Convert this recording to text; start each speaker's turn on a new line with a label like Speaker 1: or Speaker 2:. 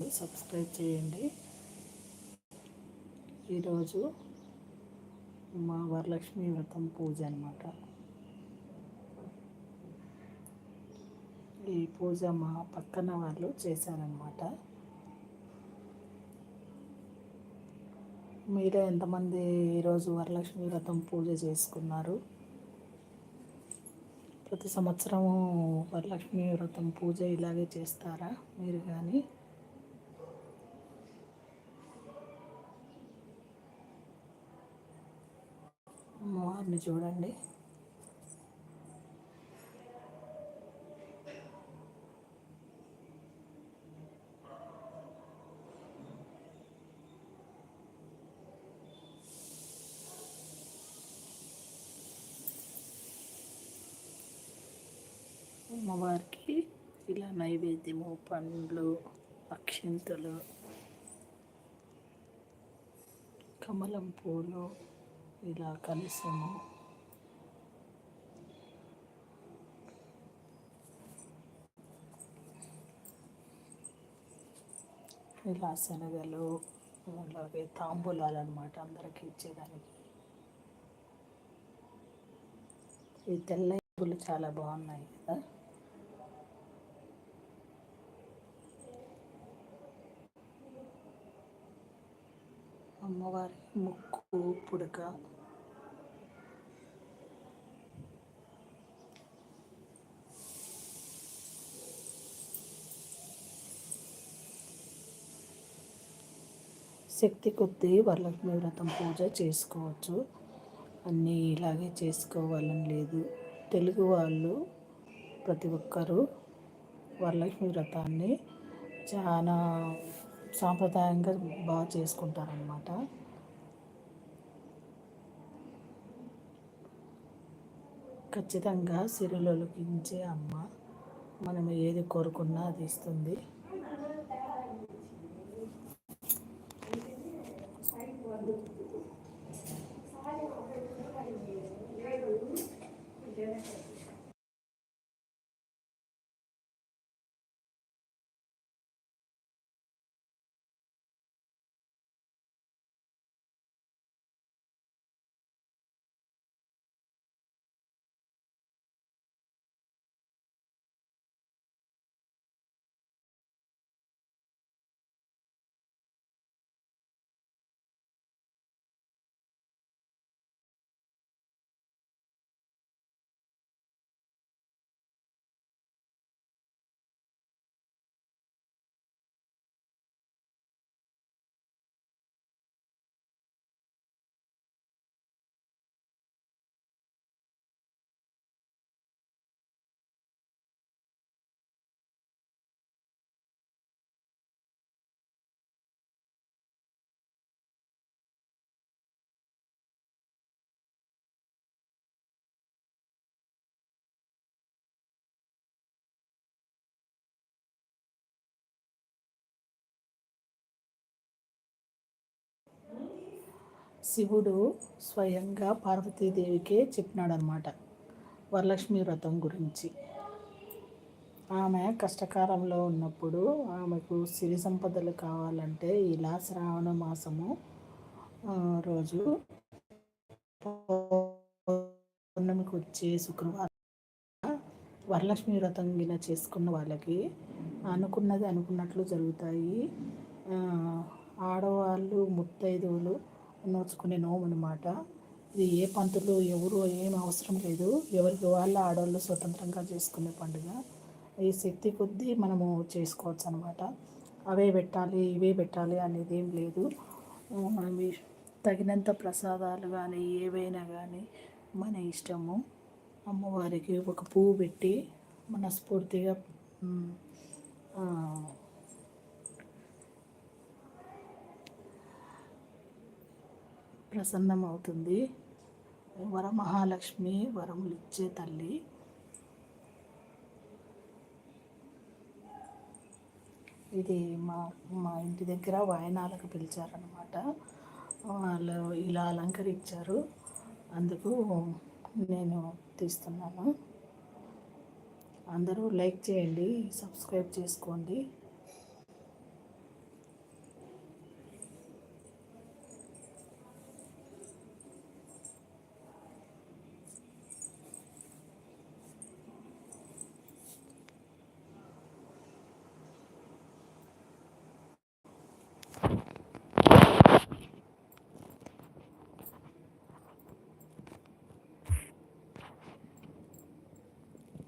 Speaker 1: Subscribe చేయండి. ఈరోజు మా వరలక్ష్మి వ్రతం పూజ అనమాట ఈ పూజ మా పక్కన వాళ్ళు చేశారనమాట మీరే ఎంతమంది ఈరోజు వరలక్ష్మి వ్రతం పూజ చేసుకున్నారు? ప్రతి సంవత్సరము వరలక్ష్మి వ్రతం పూజ ఇలాగే చేస్తారా? మీరు కానీ అమ్మవారిని చూడండి. అమ్మవారికి ఇలా నైవేద్యము పండ్లు అక్షింతలు కమలం పూలు ఇలా కలిసాము. ఇలా శనగలు అలాగే తాంబూలాలు అనమాట అందరికి ఇచ్చేదానికి. ఈ తెల్ల పూలు చాలా బాగున్నాయి కదా. అమ్మవారి ముక్కు పుడక. శక్తి కొద్దీ వరలక్ష్మి వ్రతం పూజ చేసుకోవచ్చు. అన్నీ ఇలాగే చేసుకోవాలని లేదు. తెలుగు వాళ్ళు ప్రతి ఒక్కరూ వరలక్ష్మి వ్రతాన్ని చాలా సాంప్రదాయంగా బాగా చేసుకుంటారనమాట ఖచ్చితంగా సిరులొలికించే అమ్మ మనం ఏది కోరుకున్నా అది ఇస్తుంది. శివుడు స్వయంగా పార్వతీదేవికే చెప్పినాడనమాట వరలక్ష్మి వ్రతం గురించి. ఆమె కష్టకాలంలో ఉన్నప్పుడు ఆమెకు సిరి సంపదలు కావాలంటే ఇలా శ్రావణ మాసము రోజు పౌర్ణమికి వచ్చే శుక్రవారం వరలక్ష్మి వ్రతం ఇలా చేసుకున్న వాళ్ళకి అనుకున్నది అనుకున్నట్లు జరుగుతాయి. ఆడవాళ్ళు ముత్తైదువులు నోచుకునే నోము అనమాట ఇది ఏ పంతులు ఎవరు ఏం అవసరం లేదు. ఎవరికి వాళ్ళ ఆడవాళ్ళు స్వతంత్రంగా చేసుకునే పండుగ. ఈ శక్తి కొద్దీ మనము చేసుకోవచ్చు అనమాట అవే పెట్టాలి ఇవే పెట్టాలి అనేది ఏం లేదు. మనం తగినంత ప్రసాదాలు కానీ ఏవైనా కానీ మన ఇష్టము. అమ్మవారికి ఒక పువ్వు పెట్టి మనస్ఫూర్తిగా ప్రసన్నమవుతుంది. వరమహాలక్ష్మి వరములు ఇచ్చే తల్లి. ఇది మా మా ఇంటి దగ్గర వాయనాలకు పిలిచారనమాట వాళ్ళు ఇలా అలంకరించారు. అందుకు నేను తీస్తున్నాను. అందరూ లైక్ చేయండి సబ్స్క్రైబ్ చేసుకోండి.